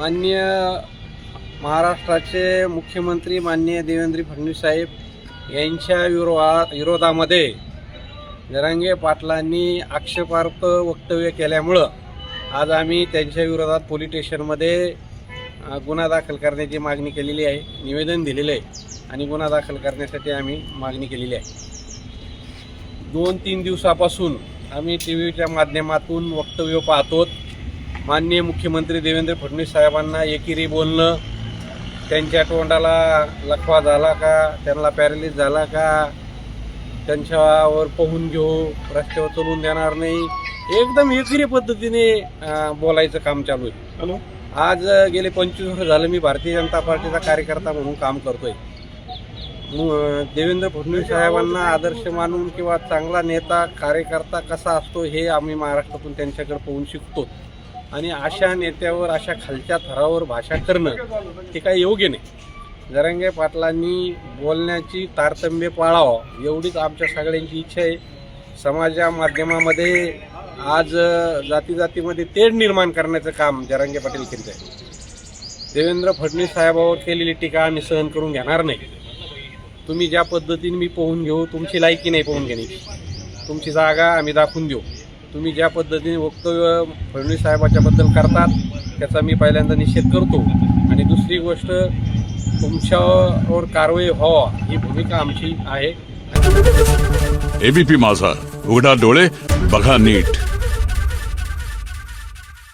माननीय महाराष्ट्राचे मुख्यमंत्री माननीय देवेंद्र फडणवीस साहेब यांच्या विरोधा विरोधामध्ये जरांगे पाटलांनी आक्षेपार्थ वक्तव्य केल्यामुळं आज आम्ही त्यांच्या विरोधात पोलीस स्टेशनमध्ये गुन्हा दाखल करण्याची मागणी केलेली आहे निवेदन दिलेलं आहे आणि गुन्हा दाखल करण्यासाठी आम्ही मागणी केलेली आहे. दोन तीन दिवसापासून आम्ही टी व्हीच्या माध्यमातून वक्तव्य पाहतो माननीय मुख्यमंत्री देवेंद्र फडणवीस साहेबांना एकेरी बोलणं त्यांच्या तोंडाला लखवा झाला का त्यांना पॅरालिस झाला का त्यांच्यावर पाहून घेऊ रस्त्यावर चलून देणार नाही एकदम एकेरी पद्धतीने बोलायचं काम चालू आहे. हॅलो. आज गेले पंचवीस वर्ष झालं मी भारतीय जनता पार्टीचा कार्यकर्ता म्हणून काम करतोय. मु- देवेंद्र फडणवीस साहेबांना आदर्श मानून किंवा चांगला नेता कार्यकर्ता कसा असतो हे आम्ही महाराष्ट्रातून त्यांच्याकडे पाहून शिकतो. आणि अशा नेत्यावर अशा खालच्या थरावर भाषा करणं हे काही योग्य नाही. जरंगे पाटलांनी बोलण्याची तारतम्य पाळावं एवढीच आमच्या सगळ्यांची इच्छा आहे. समाजा माध्यमामध्ये आज जाती जातीमध्ये तेढ निर्माण करण्याचं काम जरांगे पाटील करीत आहे देवेंद्र फडणवीस साहेबावर केलेली टीका आम्ही सहन करून घेणार नाही. तुम्ही ज्या पद्धतीने मी पोहून घेऊ तुमची लायकी नाही पोहून घेण्याची. तुमची जागा आम्ही दाखवून देऊ. तुम्ही ज्या पद्धतीने वक्तव्य फडणवीस साहेबाच्याबद्दल करतात त्याचा मी पहिल्यांदा निषेध करतो. आणि दुसरी गोष्ट तुमच्यावर कारवाई व्हावा ही भूमिका आमची आहे. एबीपी माझा. उघडा डोळे बघा नीट.